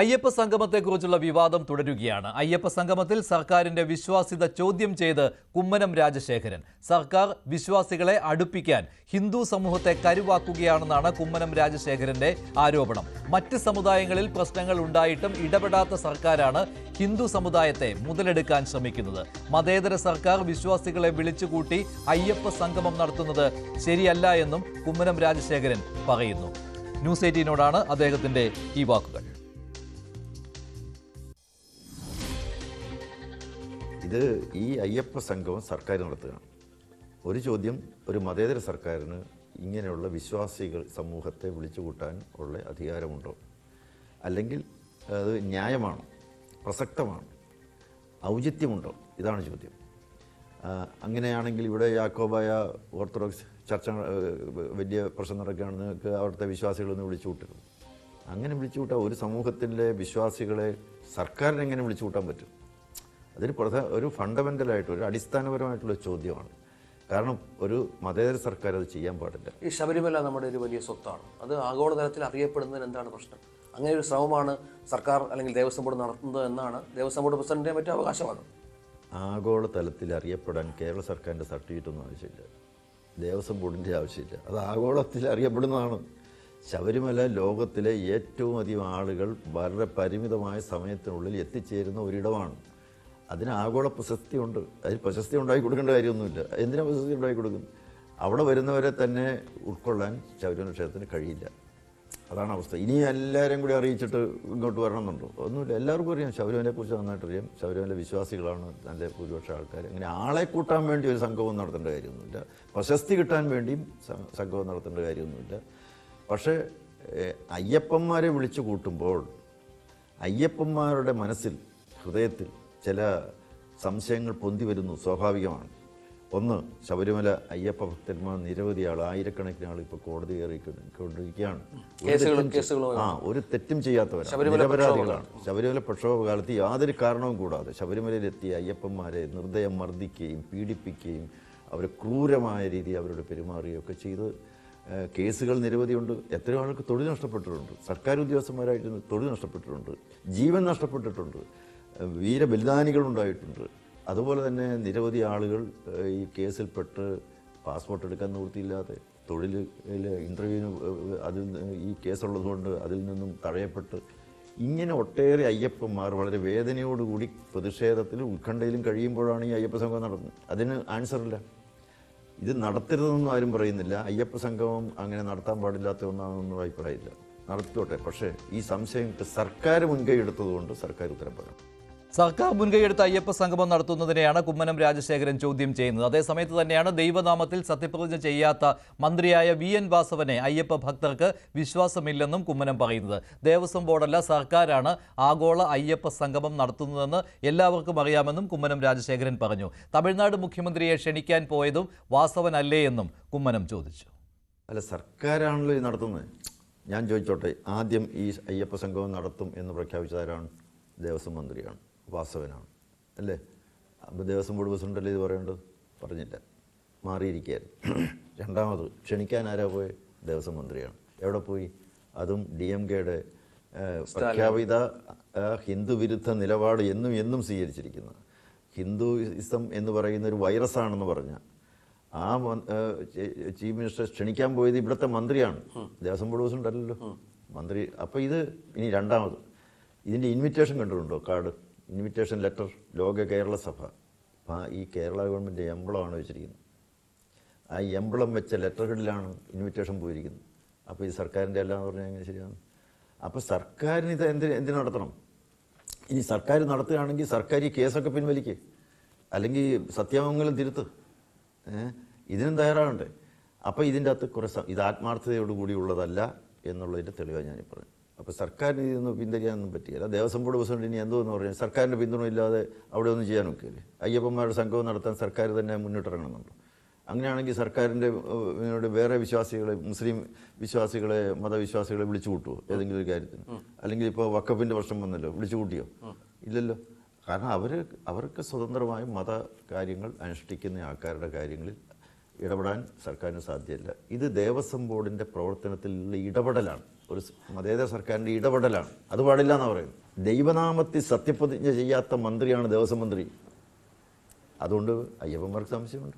അയ്യപ്പ സംഗമത്തെക്കുറിച്ചുള്ള വിവാദം തുടരുകയാണ്. അയ്യപ്പ സംഗമത്തിൽ സർക്കാരിന്റെ വിശ്വാസ്യത ചോദ്യം ചെയ്ത് കുമ്മനം രാജശേഖരൻ. സർക്കാർ വിശ്വാസികളെ അടുപ്പിക്കാൻ ഹിന്ദു സമൂഹത്തെ കരുവാക്കുകയാണെന്നാണ് കുമ്മനം രാജശേഖരന്റെ ആരോപണം. മറ്റ് സമുദായങ്ങളിൽ പ്രശ്നങ്ങൾ ഉണ്ടായിട്ടും ഇടപെടാത്ത സർക്കാരാണ് ഹിന്ദു സമുദായത്തെ മുതലെടുക്കാൻ ശ്രമിക്കുന്നത്. മതേതര സർക്കാർ വിശ്വാസികളെ വിളിച്ചുകൂട്ടി അയ്യപ്പ സംഗമം നടത്തുന്നത് ശരിയല്ല എന്നും കുമ്മനം രാജശേഖരൻ പറയുന്നു. ന്യൂസ് എയ്റ്റീനോടാണ് അദ്ദേഹത്തിന്റെ ഈ വാക്കുകൾ. ഇത് ഈ അയ്യപ്പ സംഘവും സർക്കാർ നടത്തുകയാണ്. ഒരു ചോദ്യം ഒരു മതേതര സർക്കാരിന് ഇങ്ങനെയുള്ള വിശ്വാസികൾ സമൂഹത്തെ വിളിച്ചു കൂട്ടാൻ ഉള്ള അധികാരമുണ്ടോ? അല്ലെങ്കിൽ അത് ന്യായമാണോ? പ്രസക്തമാണ്? ഔചിത്യമുണ്ടോ? ഇതാണ് ചോദ്യം. അങ്ങനെയാണെങ്കിൽ ഇവിടെ യാക്കോബായ ഓർത്തഡോക്സ് ചർച്ച വലിയ പ്രശ്നം നടക്കുകയാണെന്ന് നിങ്ങൾക്ക് അവിടുത്തെ വിശ്വാസികളൊന്ന് വിളിച്ചു കൂട്ടരുത് അങ്ങനെ വിളിച്ചു കൂട്ടാൻ ഒരു സമൂഹത്തിലെ വിശ്വാസികളെ സർക്കാരിനെങ്ങനെ വിളിച്ചു കൂട്ടാൻ പറ്റും? അതൊരു പ്രധാന ഒരു ഫണ്ടമെന്റലായിട്ട് ഒരു അടിസ്ഥാനപരമായിട്ടുള്ള ചോദ്യമാണ്. കാരണം ഒരു മതേതര സർക്കാർ അത് ചെയ്യാൻ പാടില്ല. ഈ ശബരിമല നമ്മുടെ ഒരു വലിയ സ്വത്താണ്. അത് ആഗോളതലത്തിൽ അറിയപ്പെടുന്നതിന് എന്താണ് പ്രശ്നം? അങ്ങനെ ഒരു ശ്രമമാണ് സർക്കാർ അല്ലെങ്കിൽ ദേവസ്വം ബോർഡ് നടത്തുന്നത് എന്നാണ് ദേവസ്വം ബോർഡ് പ്രസിഡന്റിന്റെ മറ്റു അവകാശമാണ് ആഗോളതലത്തിൽ അറിയപ്പെടാൻ കേരള സർക്കാരിന്റെ സർട്ടിഫിക്കറ്റ് ഒന്നും ആവശ്യമില്ല. ദേവസ്വം ബോർഡിന്റെ ആവശ്യമില്ല. അത് ആഗോളത്തിൽ അറിയപ്പെടുന്നതാണ്. ശബരിമല ലോകത്തിലെ ഏറ്റവും അധികം ആളുകൾ വളരെ പരിമിതമായ സമയത്തിനുള്ളിൽ എത്തിച്ചേരുന്ന ഒരിടമാണ്. അതിന് ആഗോള പ്രശസ്തി ഉണ്ട് അതിന് പ്രശസ്തി ഉണ്ടാക്കി കൊടുക്കേണ്ട കാര്യമൊന്നുമില്ല. എന്തിനാ പ്രശസ്തി ഉണ്ടാക്കി കൊടുക്കും അവിടെ വരുന്നവരെ തന്നെ ഉൾക്കൊള്ളാൻ ശബരിമല ക്ഷേത്രത്തിന് കഴിയില്ല. അതാണ് അവസ്ഥ. ഇനി എല്ലാവരും കൂടി അറിയിച്ചിട്ട് ഇങ്ങോട്ട് വരണമെന്നുണ്ടോ? ഒന്നുമില്ല. എല്ലാവർക്കും അറിയാം. ശബരിമലയെ കുറിച്ച് നന്നായിട്ട് അറിയാം. ശബരിമല വിശ്വാസികളാണ് നല്ല ഭൂരിപക്ഷം ആൾക്കാർ. അങ്ങനെ ആളെ കൂട്ടാൻ വേണ്ടി ഒരു സംഘവും നടത്തേണ്ട കാര്യമൊന്നുമില്ല. പ്രശസ്തി കിട്ടാൻ വേണ്ടിയും സംഘവും നടത്തേണ്ട കാര്യമൊന്നുമില്ല. പക്ഷേ അയ്യപ്പന്മാരെ വിളിച്ചു കൂട്ടുമ്പോൾ അയ്യപ്പന്മാരുടെ മനസ്സിൽ ഹൃദയത്തിൽ ചില സംശയങ്ങൾ പൊന്തി വരുന്നു സ്വാഭാവികമാണ്. ഒന്ന് ശബരിമല അയ്യപ്പ ഭക്തന്മാർ നിരവധി ആൾ ആയിരക്കണക്കിന് ആൾ ഇപ്പോൾ കോടതി കയറിക്കൊണ്ടിരിക്കുകയാണ്. ആ ഒരു തെറ്റും ചെയ്യാത്തവരാണ്. ശബരിമല നിരപരാധികളാണ്. ശബരിമല പ്രക്ഷോഭകാലത്ത് യാതൊരു കാരണവും കൂടാതെ ശബരിമലയിലെത്തിയ അയ്യപ്പന്മാരെ നിർദ്ദയം മർദ്ദിക്കുകയും പീഡിപ്പിക്കുകയും അവരെ ക്രൂരമായ രീതിയിൽ അവരോട് പെരുമാറുകയൊക്കെ ചെയ്ത് കേസുകൾ നിരവധിയുണ്ട്. എത്രയോ ആൾക്ക് തൊഴിൽ നഷ്ടപ്പെട്ടിട്ടുണ്ട്. സർക്കാർ ഉദ്യോഗസ്ഥന്മാരായിട്ട് തൊഴിൽ നഷ്ടപ്പെട്ടിട്ടുണ്ട്. ജീവൻ നഷ്ടപ്പെട്ടിട്ടുണ്ട്. ഉണ്ടായിട്ടുണ്ട് അതുപോലെ തന്നെ നിരവധി ആളുകൾ ഈ കേസിൽപ്പെട്ട് പാസ്പോർട്ട് എടുക്കാൻ നിവൃത്തിയില്ലാതെ തൊഴിൽ ഇന്റർവ്യൂവിന് അതിൽ ഈ കേസുള്ളതുകൊണ്ട് അതിൽ നിന്നും തഴയപ്പെട്ട് ഇങ്ങനെ ഒട്ടേറെ അയ്യപ്പന്മാർ വളരെ വേദനയോടുകൂടി പ്രതിഷേധത്തിലും ഉത്കണ്ഠയിലും കഴിയുമ്പോഴാണ് ഈ അയ്യപ്പ സംഘം നടത്തുന്നത് അതിന് ആൻസറില്ല ഇത് നടത്തരുതെന്നൊന്നും ആരും പറയുന്നില്ല. അയ്യപ്പ സംഗമം അങ്ങനെ നടത്താൻ പാടില്ലാത്ത ഒന്നാണെന്നൊന്നും അഭിപ്രായമില്ല. നടത്തോട്ടെ പക്ഷേ ഈ സംശയം സർക്കാർ മുൻകൈ എടുത്തതുകൊണ്ട് സർക്കാർ ഉത്തരം പറയണം. സർക്കാർ മുൻകൈയെടുത്ത് അയ്യപ്പ സംഗമം നടത്തുന്നതിനെയാണ് കുമ്മനം രാജശേഖരൻ ചോദ്യം ചെയ്യുന്നത്. അതേസമയത്ത് തന്നെയാണ് ദൈവനാമത്തിൽ സത്യപ്രതിജ്ഞ ചെയ്യാത്ത മന്ത്രിയായ വി എൻ വാസവനെ അയ്യപ്പ ഭക്തർക്ക് വിശ്വാസമില്ലെന്നും കുമ്മനം പറയുന്നത്. ദേവസ്വം ബോർഡല്ല സർക്കാരാണ് ആഗോള അയ്യപ്പ സംഗമം നടത്തുന്നതെന്ന് എല്ലാവർക്കും അറിയാമെന്നും കുമ്മനം രാജശേഖരൻ പറഞ്ഞു. തമിഴ്നാട് മുഖ്യമന്ത്രിയെ ക്ഷണിക്കാൻ പോയതും വാസവനല്ലേ എന്നും കുമ്മനം ചോദിച്ചു. അല്ല സർക്കാരാണല്ലോ ഇത് നടത്തുന്നത്. ഞാൻ ചോദിച്ചോട്ടെ ആദ്യം ഈ അയ്യപ്പ സംഗമം നടത്തും എന്ന് പ്രഖ്യാപിച്ചതാരാണ് ദേവസ്വം മന്ത്രിയാണ്. വാസവനാണ്. അല്ലേ? അപ്പോൾ ദേവസ്വം ബോർഡ് പ്രസിഡന്റല്ലേ ഇത് പറയേണ്ടത്? പറഞ്ഞില്ല. മാറിയിരിക്കുകയായിരുന്നു. രണ്ടാമത് ക്ഷണിക്കാൻ ആരാ പോയി? ദേവസ്വം മന്ത്രിയാണ്. എവിടെ പോയി? അതും ഡി എം കെയുടെ പ്രഖ്യാപിത ഹിന്ദു വിരുദ്ധ നിലപാട് എന്നും എന്നും സ്വീകരിച്ചിരിക്കുന്നത് ഹിന്ദുയിസം എന്ന് പറയുന്ന ഒരു വൈറസാണെന്ന് പറഞ്ഞ ആ ചീഫ് മിനിസ്റ്റർ ക്ഷണിക്കാൻ പോയത് ഇവിടുത്തെ മന്ത്രിയാണ്. ദേവസ്വം ബോർഡ് പ്രസിഡന്റ് അല്ലല്ലോ. മന്ത്രി അപ്പോൾ ഇത് ഇനി രണ്ടാമത്. ഇതിന്റെ ഇൻവിറ്റേഷൻ കണ്ടിട്ടുണ്ടോ? കാർഡ്. ഇൻവിറ്റേഷൻ ലെറ്റർ ലോക കേരള സഭ. ഈ കേരള ഗവൺമെന്റ് എംബ്ലമാണ് വെച്ചിരിക്കുന്നത്. ആ എംബ്ലം വെച്ച ലെറ്ററുകളിലാണ് ഇൻവിറ്റേഷൻ പോയിരിക്കുന്നത്. അപ്പോൾ ഈ സർക്കാരിന്റെ എല്ലാം പറഞ്ഞാൽ എങ്ങനെ ശരിയാണ്? അപ്പോൾ സർക്കാരിന് ഇത് എന്തിന് എന്തിനു നടത്തണം? ഇനി സർക്കാർ നടത്തുകയാണെങ്കിൽ സർക്കാർ ഈ കേസൊക്കെ പിൻവലിക്കുക അല്ലെങ്കിൽ സത്യാമംഗലം തിരുത്ത്. ഇതിനും തയ്യാറാകണ്ടേ അപ്പോൾ ഇതിന്റെ അകത്ത് കുറേ ഇത് ആത്മാർത്ഥതയോടുകൂടിയുള്ളതല്ല എന്നുള്ളതിന്റെ തെളിവാണ് ഞാനീ പറഞ്ഞു അപ്പോൾ സർക്കാരിന് ഇതൊന്നും പിന്തിരിയാനൊന്നും പറ്റിയില്ല. ദേവസ്വം ബോർഡ് പ്രസിഡന്റ് ഇനി എന്തോ എന്ന് പറഞ്ഞാൽ സർക്കാരിന്റെ പിന്തുണ ഇല്ലാതെ അവിടെ ഒന്നും ചെയ്യാൻ നോക്കിയില്ലേ അയ്യപ്പന്മാരുടെ സംഘവും നടത്താൻ സർക്കാർ തന്നെ മുന്നിട്ടിറങ്ങണമെന്നുണ്ടോ അങ്ങനെയാണെങ്കിൽ സർക്കാരിന്റെ വേറെ വിശ്വാസികളെ മുസ്ലിം വിശ്വാസികളെ മതവിശ്വാസികളെ വിളിച്ചു കൂട്ടുമോ ഏതെങ്കിലും ഒരു കാര്യത്തിന്? അല്ലെങ്കിൽ ഇപ്പോൾ വക്കഫിന്റെ പ്രശ്നം വന്നല്ലോ വിളിച്ചു കൂട്ടിയോ? ഇല്ലല്ലോ. കാരണം അവർ അവർക്ക് സ്വതന്ത്രമായി മത കാര്യങ്ങൾ അനുഷ്ഠിക്കുന്ന ആൾക്കാരുടെ കാര്യങ്ങളിൽ ഇടപെടാൻ സർക്കാരിന് സാധ്യമല്ല ഇത് ദേവസ്വം ബോർഡിന്റെ പ്രവർത്തനത്തിലുള്ള ഇടപെടലാണ്. ഒരു മതേതര സർക്കാരിന്റെ ഇടപെടലാണ്. അത് പാടില്ല എന്നാണ് പറയുന്നത്. ദൈവനാമത്തിൽ സത്യപ്രതിജ്ഞ ചെയ്യാത്ത മന്ത്രിയാണ് ദേവസ്വം മന്ത്രി അതുകൊണ്ട് അയ്യപ്പന്മാർക്ക് സംശയമുണ്ട്.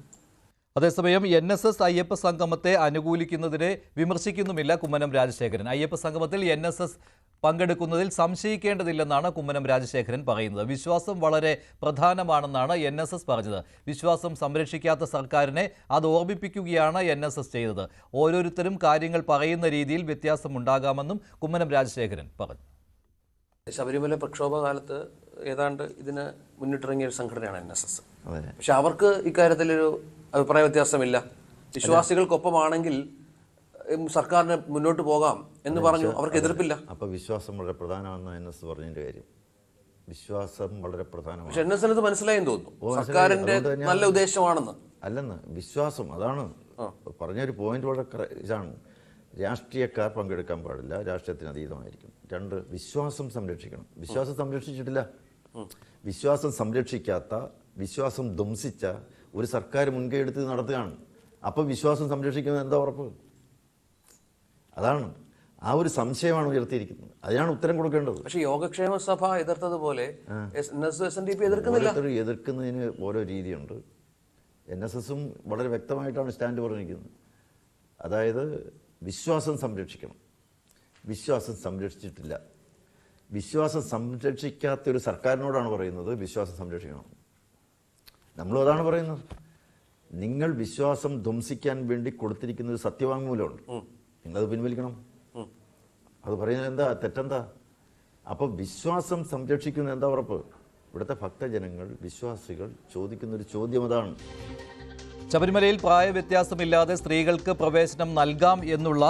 അതേസമയം എൻ എസ് എസ് അയ്യപ്പ സംഗമത്തെ അനുകൂലിക്കുന്നതിനെ വിമർശിക്കുന്നുമില്ല കുമ്മനം രാജശേഖരൻ. അയ്യപ്പ സംഗമത്തിൽ എൻ എസ് എസ് പങ്കെടുക്കുന്നതിൽ സംശയിക്കേണ്ടതില്ലെന്നാണ് കുമ്മനം രാജശേഖരൻ പറയുന്നത്. വിശ്വാസം വളരെ പ്രധാനമാണെന്നാണ് എൻ എസ് എസ് പറഞ്ഞത്. വിശ്വാസം സംരക്ഷിക്കാത്ത സർക്കാരിനെ അത് ഓർമ്മിപ്പിക്കുകയാണ് എൻ എസ് എസ് ചെയ്തത്. ഓരോരുത്തരും കാര്യങ്ങൾ പറയുന്ന രീതിയിൽ വ്യത്യാസമുണ്ടാകാമെന്നും കുമ്മനം രാജശേഖരൻ പറഞ്ഞു. ശബരിമല പ്രക്ഷോഭകാലത്ത് ഏതാണ്ട് ഇതിന് മുന്നിട്ടിറങ്ങിയ ഒരു സംഘടനയാണ് എൻ എസ് എസ്. പക്ഷെ അവർക്ക് ഇക്കാര്യത്തിലൊരു അഭിപ്രായ വ്യത്യാസമില്ല. വിശ്വാസികൾക്കൊപ്പമാണെങ്കിൽ സർക്കാരിന് മുന്നോട്ട് പോകാം എന്ന് പറഞ്ഞു. അവർക്ക് എതിർപ്പില്ല. അപ്പോൾ വിശ്വാസം വളരെ പ്രധാനമാണെന്ന് എൻ എസ് പറഞ്ഞതിന്റെ കാര്യം. വിശ്വാസം വളരെ പ്രധാനമാണ്. പക്ഷെ എൻ എസ് എന്നത് മനസ്സിലായെന്ന് തോന്നുന്നു. സർക്കാരിന്റെ നല്ല ഉദ്ദേശമാണെന്ന്. അല്ലെന്ന്. വിശ്വാസം അതാണ്. പറഞ്ഞൊരു പോയിന്റ് വളരെ ഇതാണ്. രാഷ്ട്രീയക്കാർ പങ്കെടുക്കാൻ പാടില്ല. രാഷ്ട്രീയത്തിന് അതീതമായിരിക്കും. രണ്ട് വിശ്വാസം സംരക്ഷിക്കണം. വിശ്വാസം സംരക്ഷിച്ചിട്ടില്ല. വിശ്വാസം സംരക്ഷിക്കാത്ത വിശ്വാസം ധ്വംസിച്ച ഒരു സർക്കാർ മുൻകൈ എടുത്ത് നടത്തുകയാണ്. അപ്പോൾ വിശ്വാസം സംരക്ഷിക്കുന്നത് എന്താ ഉറപ്പ്? അതാണ് ആ ഒരു സംശയമാണ് ഉയർത്തിയിരിക്കുന്നത്. അതിനാണ് ഉത്തരം കൊടുക്കേണ്ടത്. പക്ഷേ യോഗക്ഷേമ സഭ എതിർത്തതുപോലെ ഓരോരുത്തരും എതിർക്കുന്നതിന് ഓരോ രീതിയുണ്ട്. എൻ എസ് എസും വളരെ വ്യക്തമായിട്ടാണ് സ്റ്റാൻഡ് പറഞ്ഞിരിക്കുന്നത്. അതായത് വിശ്വാസം സംരക്ഷിക്കണം. വിശ്വാസം സംരക്ഷിച്ചിട്ടില്ല. വിശ്വാസം സംരക്ഷിക്കാത്ത ഒരു സർക്കാരിനോടാണ് പറയുന്നത് വിശ്വാസം സംരക്ഷിക്കണം. നമ്മളും അതാണ് പറയുന്നത്. നിങ്ങൾ വിശ്വാസം ധ്വംസിക്കാൻ വേണ്ടി കൊടുത്തിരിക്കുന്ന ഒരു സത്യവാങ്മൂലമുണ്ട്. നിങ്ങളത് പിൻവലിക്കണം. അത് പറയുന്നത് എന്താ? തെറ്റെന്താ? അപ്പോൾ വിശ്വാസം സംരക്ഷിക്കുന്ന എന്താ ഉറപ്പ്? ഇവിടുത്തെ ഭക്തജനങ്ങൾ വിശ്വാസികൾ ചോദിക്കുന്ന ഒരു ചോദ്യം അതാണ്. ശബരിമലയിൽ പ്രായവ്യത്യാസമില്ലാതെ സ്ത്രീകൾക്ക് പ്രവേശനം നൽകാം എന്നുള്ള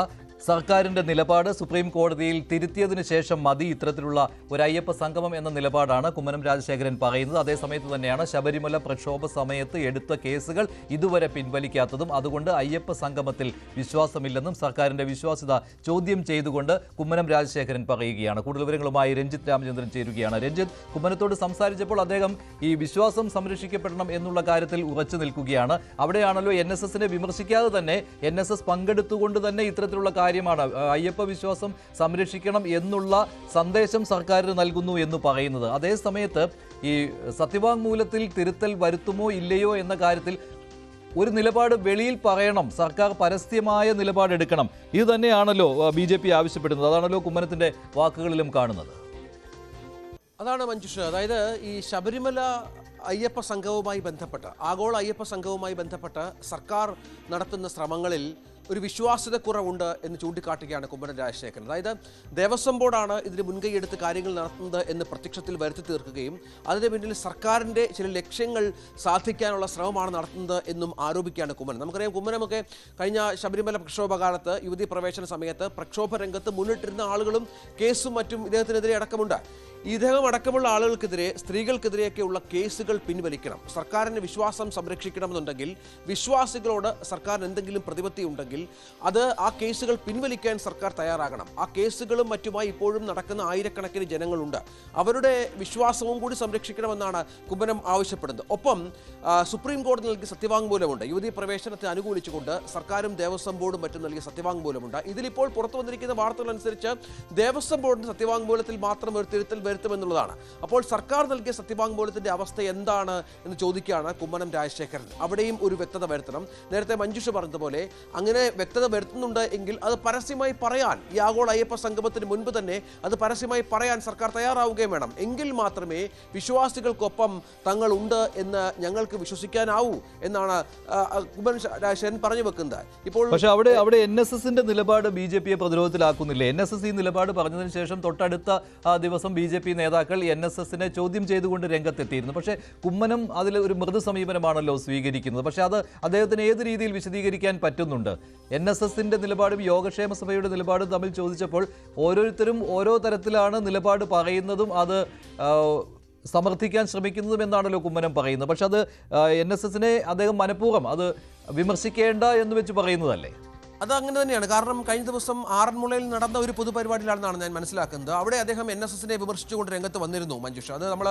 സർക്കാരിന്റെ നിലപാട് സുപ്രീം കോടതിയിൽ തിരുത്തിയതിനു ശേഷം മതി ഇത്തരത്തിലുള്ള ഒരു അയ്യപ്പ സംഗമം എന്ന നിലപാടാണ് കുമ്മനം രാജശേഖരൻ പറയുന്നത്. അതേസമയത്ത് തന്നെയാണ് ശബരിമല പ്രക്ഷോഭ സമയത്ത് എടുത്ത കേസുകൾ ഇതുവരെ പിൻവലിക്കാത്തതും. അതുകൊണ്ട് അയ്യപ്പ സംഗമത്തിൽ വിശ്വാസമില്ലെന്നും സർക്കാരിന്റെ വിശ്വാസ്യത ചോദ്യം ചെയ്തുകൊണ്ട് കുമ്മനം രാജശേഖരൻ പറയുകയാണ്. കൂടുതൽ വിവരങ്ങളുമായി രഞ്ജിത്ത് രാമചന്ദ്രൻ ചേരുകയാണ്. രഞ്ജിത്ത് കുമ്മനത്തോട് സംസാരിച്ചപ്പോൾ അദ്ദേഹം ഈ വിശ്വാസം സംരക്ഷിക്കപ്പെടണം എന്നുള്ള കാര്യത്തിൽ ഉറച്ചു നിൽക്കുകയാണ്. അവിടെയാണല്ലോ എൻ വിമർശിക്കാതെ തന്നെ എൻ പങ്കെടുത്തുകൊണ്ട് തന്നെ ഇത്തരത്തിലുള്ള കാര്യമാണ്. അയ്യപ്പ വിശ്വാസം സംരക്ഷിക്കണം എന്നുള്ള സന്ദേശം സർക്കാരിന് നൽകുന്നു എന്ന് പറയുന്നത്. അതേ സമയത്ത് ഈ സത്യവാങ്മൂലത്തിൽ തിരുത്തൽ വരുത്തുമോ ഇല്ലയോ എന്ന കാര്യത്തിൽ ഒരു നിലപാട് വെളിയിൽ പറയണം. സർക്കാർ പരസ്യമായ നിലപാടെടുക്കണം ഇത് തന്നെയാണല്ലോ ബി ജെ പി ആവശ്യപ്പെടുന്നത്. അതാണല്ലോ കുമ്മനത്തിന്റെ വാക്കുകളിലും കാണുന്നത്. അതാണ് മഞ്ജുഷ. അതായത് ഈ ശബരിമല അയ്യപ്പ സംഘവുമായി ബന്ധപ്പെട്ട് ആഗോള അയ്യപ്പ സംഘവുമായി ബന്ധപ്പെട്ട് സർക്കാർ നടത്തുന്ന ശ്രമങ്ങളിൽ ഒരു വിശ്വാസ്യതക്കുറവുണ്ട് എന്ന് ചൂണ്ടിക്കാട്ടുകയാണ് കുമ്മനം രാജശേഖരൻ. അതായത് ദേവസ്വം ബോർഡാണ് ഇതിന് മുൻകൈയെടുത്ത് കാര്യങ്ങൾ നടത്തുന്നത് എന്ന് പ്രത്യക്ഷത്തിൽ വരുത്തി തീർക്കുകയും അതിന് പിന്നിൽ സർക്കാരിന്റെ ചില ലക്ഷ്യങ്ങൾ സാധിക്കാനുള്ള ശ്രമമാണ് നടത്തുന്നത് എന്നും ആരോപിക്കുകയാണ് കുമ്മനം. നമുക്കറിയാം കുമ്മനമൊക്കെ കഴിഞ്ഞ ശബരിമല പ്രക്ഷോഭകാലത്ത് യുവതി പ്രവേശന സമയത്ത് പ്രക്ഷോഭ രംഗത്ത് മുന്നിട്ടിരുന്ന ആളുകളും കേസും മറ്റും ഇദ്ദേഹത്തിനെതിരെ അടക്കമുണ്ട്. ഇദ്ദേഹം അടക്കമുള്ള ആളുകൾക്കെതിരെ സ്ത്രീകൾക്കെതിരെയൊക്കെയുള്ള കേസുകൾ പിൻവലിക്കണം. സർക്കാരിന് വിശ്വാസം സംരക്ഷിക്കണമെന്നുണ്ടെങ്കിൽ വിശ്വാസികളോട് സർക്കാരിന് എന്തെങ്കിലും പ്രതിപത്തി ഉണ്ടെങ്കിൽ അത് ആ കേസുകൾ പിൻവലിക്കാൻ സർക്കാർ തയ്യാറാകണം. ആ കേസുകളും മറ്റുമായി ഇപ്പോഴും നടക്കുന്ന ആയിരക്കണക്കിന് ജനങ്ങളുണ്ട്. അവരുടെ വിശ്വാസവും കൂടി സംരക്ഷിക്കണമെന്നാണ് കുമ്മനം ആവശ്യപ്പെടുന്നത്. ഒപ്പം സുപ്രീം കോടതി നൽകിയ സത്യവാങ്മൂലമുണ്ട്. യുവതി പ്രവേശനത്തെ അനുകൂലിച്ചുകൊണ്ട് സർക്കാരും ദേവസ്വം ബോർഡും മറ്റും നൽകിയ സത്യവാങ്മൂലമുണ്ട്. ഇതിലിപ്പോൾ പുറത്തു വന്നിരിക്കുന്ന വാർത്തകൾ അനുസരിച്ച് ദേവസ്വം ബോർഡിന്റെ സത്യവാങ്മൂലത്തിൽ മാത്രം ഒരു തിരുത്തൽ വരുത്തുമെന്നുള്ളതാണ്. അപ്പോൾ സർക്കാർ നൽകിയ സത്യവാങ്മൂലത്തിന്റെ അവസ്ഥ എന്താണ് എന്ന് ചോദിക്കുകയാണ് കുമ്മനം രാജശേഖരൻ. അവിടെയും ഒരു വ്യക്തത വരുത്തണം. നേരത്തെ മഞ്ജുഷ പറഞ്ഞതുപോലെ അങ്ങനെ വ്യക്തത വരുത്തുന്നുണ്ട് എങ്കിൽ അത് പരസ്യമായി പറയാൻ ഈ ആഗോള അയ്യപ്പ സംഗമത്തിന് മുൻപ് തന്നെ അത് പരസ്യമായി പറയാൻ സർക്കാർ തയ്യാറാവുകയും വേണം. എങ്കിൽ മാത്രമേ വിശ്വാസികൾക്കൊപ്പം തങ്ങളുണ്ട് എന്ന് ഞങ്ങൾക്ക് വിശ്വസിക്കാനാവൂ എന്നാണ് ആ, ആ, പറഞ്ഞു വെക്കുന്നത്. ഇപ്പോൾ പക്ഷെ അവിടെ അവിടെ എൻ എസ് എസിന്റെ നിലപാട് ബി ജെ പിയെ പ്രതിരോധത്തിലാക്കുന്നില്ല? എൻ എസ് എസ് ഈ നിലപാട് പറഞ്ഞതിന് ശേഷം തൊട്ടടുത്ത ദിവസം ബി ജെ പി നേതാക്കൾ എൻ എസ് എസിനെ ചോദ്യം ചെയ്തുകൊണ്ട് രംഗത്തെത്തിയിരുന്നു. പക്ഷേ കുമ്മനം അതിൽ ഒരു മൃദു സമീപനമാണല്ലോ സ്വീകരിക്കുന്നത്. പക്ഷേ അത് അദ്ദേഹത്തിന് ഏത് രീതിയിൽ വിശദീകരിക്കാൻ പറ്റുന്നുണ്ട്? എൻ എസ് എസിന്റെ നിലപാടും യോഗക്ഷേമ സഭയുടെ നിലപാടും തമ്മിൽ ചോദിച്ചപ്പോൾ ഓരോരുത്തരും ഓരോ തരത്തിലാണ് നിലപാട് പറയുന്നതും അത് സമർത്ഥിക്കാൻ ശ്രമിക്കുന്നതും എന്നാണല്ലോ കുമ്മനം പറയുന്നത്. പക്ഷെ അത് എൻ എസ് എസിനെ അദ്ദേഹം മനഃപൂർവം അത് വിമർശിക്കേണ്ട എന്ന് വെച്ച് പറയുന്നതല്ലേ? അത് അങ്ങനെ തന്നെയാണ്. കാരണം കഴിഞ്ഞ ദിവസം ആറന്മുളയിൽ നടന്ന ഒരു പൊതുപരിപാടിയിലാണെന്നാണ് ഞാൻ മനസ്സിലാക്കുന്നത്. അവിടെ അദ്ദേഹം എൻ എസ് എസിനെ വിമർശിച്ചുകൊണ്ട് രംഗത്ത് വന്നിരുന്നു മഞ്ജുഷ. അത് നമ്മൾ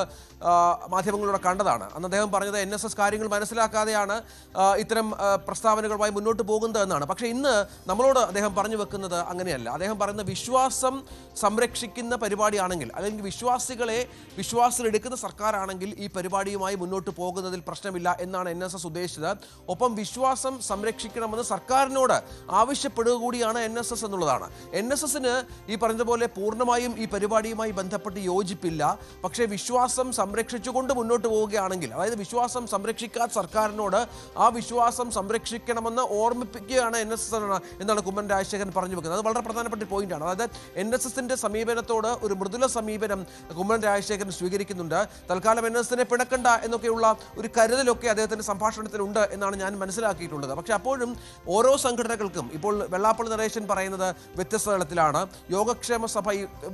മാധ്യമങ്ങളിലൂടെ കണ്ടതാണ്. അന്ന് അദ്ദേഹം പറഞ്ഞത് എൻ എസ് എസ് കാര്യങ്ങൾ മനസ്സിലാക്കാതെയാണ് ഇത്തരം പ്രസ്താവനകളുമായി മുന്നോട്ട് പോകുന്നത് എന്നാണ്. പക്ഷേ ഇന്ന് നമ്മളോട് അദ്ദേഹം പറഞ്ഞു വെക്കുന്നത് അങ്ങനെയല്ല. അദ്ദേഹം പറയുന്ന വിശ്വാസം സംരക്ഷിക്കുന്ന പരിപാടിയാണെങ്കിൽ അല്ലെങ്കിൽ വിശ്വാസികളെ വിശ്വാസത്തിലെടുക്കുന്ന സർക്കാരാണെങ്കിൽ ഈ പരിപാടിയുമായി മുന്നോട്ട് പോകുന്നതിൽ പ്രശ്നമില്ല എന്നാണ് എൻ ഉദ്ദേശിച്ചത്. ഒപ്പം വിശ്വാസം സംരക്ഷിക്കണമെന്ന് സർക്കാരിനോട് ആവശ്യപ്പെടുക കൂടിയാണ് എൻ എസ് എസ് എന്നുള്ളതാണ്. എൻ എസ് എസിന് ഈ പറഞ്ഞതുപോലെ പൂർണമായും ഈ പരിപാടിയുമായി ബന്ധപ്പെട്ട് യോജിപ്പില്ല. പക്ഷേ വിശ്വാസം സംരക്ഷിച്ചുകൊണ്ട് മുന്നോട്ട് പോവുകയാണെങ്കിൽ അതായത് വിശ്വാസം സംരക്ഷിക്കാത്ത സർക്കാരിനോട് ആ വിശ്വാസം സംരക്ഷിക്കണമെന്ന് ഓർമ്മിപ്പിക്കുകയാണ് എൻ എസ് എസ് എന്നാണ് കുമ്മൻ രാജശേഖരൻ പറഞ്ഞു വെക്കുന്നത്. അത് വളരെ പ്രധാനപ്പെട്ട പോയിന്റാണ് അതായത് എൻ എസ് എസിന്റെ സമീപനത്തോട് ഒരു മൃദുല സമീപനം കുമ്മൻ രാജശേഖരൻ സ്വീകരിക്കുന്നുണ്ട്. തൽക്കാലം എൻ എസ് എസിനെ പിണക്കണ്ട എന്നൊക്കെയുള്ള ഒരു കരുതലൊക്കെ അദ്ദേഹത്തിന്റെ സംഭാഷണത്തിലുണ്ട് എന്നാണ് ഞാൻ മനസ്സിലാക്കിയിട്ടുള്ളത്. പക്ഷെ അപ്പോഴും ഓരോ സംഘടനകൾക്കും ഇപ്പോൾ വെള്ളാപ്പള്ളി നരേശൻ പറയുന്നത് വ്യത്യസ്ത തലത്തിലാണ്. യോഗക്ഷേമ സഭ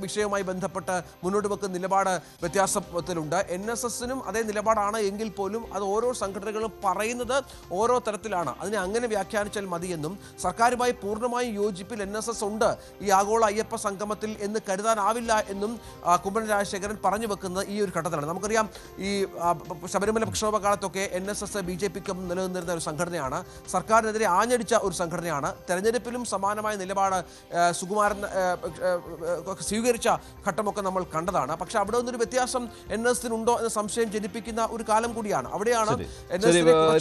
വിഷയവുമായി ബന്ധപ്പെട്ട് മുന്നോട്ട് വെക്കുന്ന നിലപാട് വ്യത്യാസത്തിലുണ്ട്. എൻ എസ് എസിനും അതേ നിലപാടാണ് എങ്കിൽ പോലും അത് ഓരോ സംഘടനകളും പറയുന്നത് ഓരോ തരത്തിലാണ്. അതിനെ അങ്ങനെ വ്യാഖ്യാനിച്ചാൽ മതിയെന്നും സർക്കാരുമായി പൂർണമായും യോജിപ്പിൽ എൻ എസ് എസ് ഉണ്ട് ഈ ആഗോള അയ്യപ്പ സംഗമത്തിൽ എന്ന് കരുതാനാവില്ല എന്നും കുമ്മനം രാജശേഖരൻ പറഞ്ഞു വെക്കുന്നത് ഈ ഒരു ഘട്ടത്തിലാണ്. നമുക്കറിയാം ഈ ശബരിമല പ്രക്ഷോഭ കാലത്തൊക്കെ N S S B J പിക്കും നിലനിന്നിരുന്ന ഒരു സംഘടനയാണ്. സർക്കാരിനെതിരെ ആഞ്ഞടിച്ച ഒരു സംഘടനയാണ്. തെരഞ്ഞെടുപ്പിലും സമാനമായ നിലപാട് സുകുമാരൻ സ്വീകരിച്ച ഘട്ടമൊക്കെ നമ്മൾ കണ്ടതാണ് പക്ഷെ അവിടെ നിന്നൊരു വ്യത്യാസം എൻ എസ് ഉണ്ടോ എന്ന സംശയം ജനിപ്പിക്കുന്ന ഒരു കാലം കൂടിയാണ് അവിടെയാണ്. എൻ ഏഹ്,